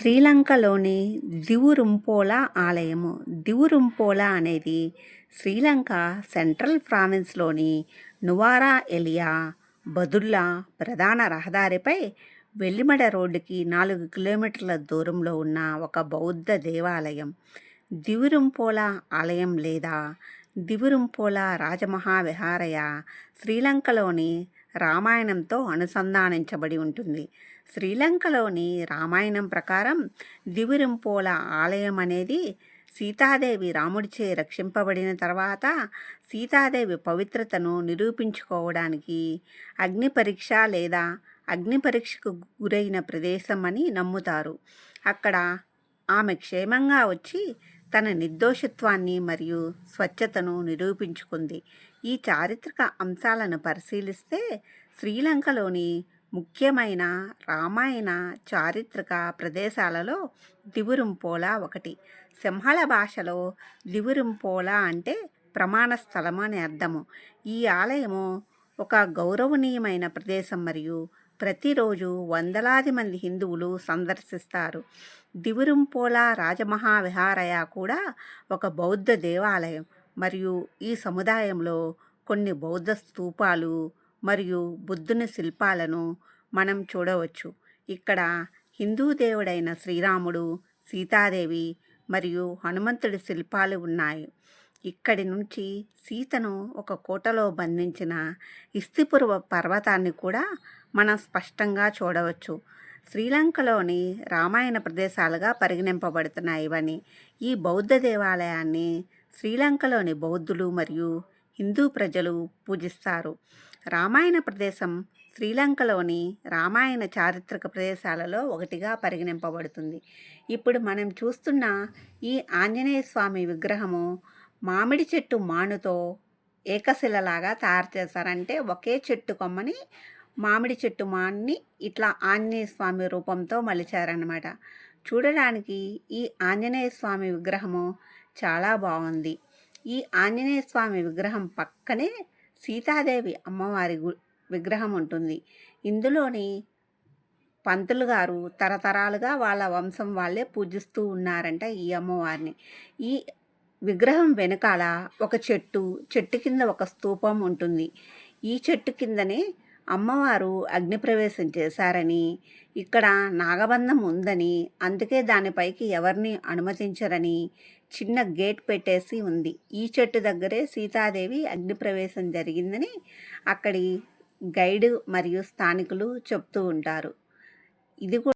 శ్రీలంకలోని దివురుంపోల ఆలయము. దివురుంపోల అనేది శ్రీలంక సెంట్రల్ ప్రావిన్స్లోని నువారా ఎలియా బదుల్లా ప్రధాన రహదారిపై వెల్లిమడ రోడ్డుకి నాలుగు కిలోమీటర్ల దూరంలో ఉన్న ఒక బౌద్ధ దేవాలయం. దివురుంపోల ఆలయం లేదా దివురుంపోల రాజమహావిహారయ శ్రీలంకలోని రామాయణంతో అనుసంధానించబడి ఉంటుంది. శ్రీలంకలోని రామాయణం ప్రకారం దివిరింపోల ఆలయం అనేది సీతాదేవి రాముడిచే రక్షింపబడిన తర్వాత సీతాదేవి పవిత్రతను నిరూపించుకోవడానికి అగ్ని పరీక్ష లేదా అగ్ని పరీక్షకు గురైన ప్రదేశం అని నమ్ముతారు. అక్కడ ఆమె క్షేమంగా వచ్చి తన నిర్దోషత్వాన్ని మరియు స్వచ్ఛతను నిరూపించుకుంది. ఈ చారిత్రక అంశాలను పరిశీలిస్తే శ్రీలంకలోని ముఖ్యమైన రామాయణ చారిత్రక ప్రదేశాలలో దివురుంపోలా ఒకటి. సింహళ భాషలో దివురుంపోల అంటే ప్రమాణ స్థలం అని అర్థము. ఈ ఆలయము ఒక గౌరవనీయమైన ప్రదేశం మరియు ప్రతిరోజు వందలాది మంది హిందువులు సందర్శిస్తారు. దివురుంపోల రాజమహావిహారయ కూడా ఒక బౌద్ధ దేవాలయం. మరియు ఈ సముదాయంలో కొన్ని బౌద్ధ స్తూపాలు మరియు బుద్ధుని శిల్పాలను మనం చూడవచ్చు. ఇక్కడ హిందూ దేవుడైన శ్రీరాముడు సీతాదేవి మరియు హనుమంతుడి శిల్పాలు ఉన్నాయి. ఇక్కడి నుంచి సీతను ఒక కోటలో బంధించిన ఇస్తిపూర్వ పర్వతాన్ని కూడా మనం స్పష్టంగా చూడవచ్చు. శ్రీలంకలోని రామాయణ ప్రదేశాలుగా పరిగణింపబడుతున్నాయి ఇవన్నీ ఈ బౌద్ధ దేవాలయాన్ని శ్రీలంకలోని బౌద్ధులు మరియు హిందూ ప్రజలు పూజిస్తారు. రామాయణ ప్రదేశం శ్రీలంకలోని రామాయణ చారిత్రక ప్రదేశాలలో ఒకటిగా పరిగణింపబడుతుంది. ఇప్పుడు మనం చూస్తున్న ఈ ఆంజనేయ స్వామి విగ్రహము మామిడి చెట్టు మానుతో ఏకశిలలాగా తయారు చేశారంటే ఒకే చెట్టు కొమ్మని మామిడి చెట్టు మాన్ని ఇట్లా ఆంజనేయ స్వామి రూపంతో మలిచారనమాట చూడడానికి ఈ ఆంజనేయ స్వామి విగ్రహము చాలా బాగుంది. ఈ ఆంజనేయ స్వామి విగ్రహం పక్కనే సీతాదేవి అమ్మవారి విగ్రహం ఉంటుంది. ఇందులోని పంతులు గారు తరతరాలుగా వాళ్ళ వంశం వాళ్ళే పూజిస్తూ ఉన్నారంట ఈ అమ్మవారిని. ఈ విగ్రహం వెనకాల ఒక చెట్టు చెట్టు కింద ఒక స్తూపం ఉంటుంది. ఈ చెట్టు కిందనే అమ్మవారు అగ్నిప్రవేశం చేశారని ఇక్కడ నాగబంధం ఉందని అందుకే దానిపైకి ఎవరిని అనుమతించరని చిన్న గేట్ పెట్టేసి ఉంది. ఈ చెట్టు దగ్గరే సీతాదేవి అగ్నిప్రవేశం జరిగిందని అక్కడి గైడ్ మరియు స్థానికులు చెప్తూ ఉంటారు. ఇది కూడా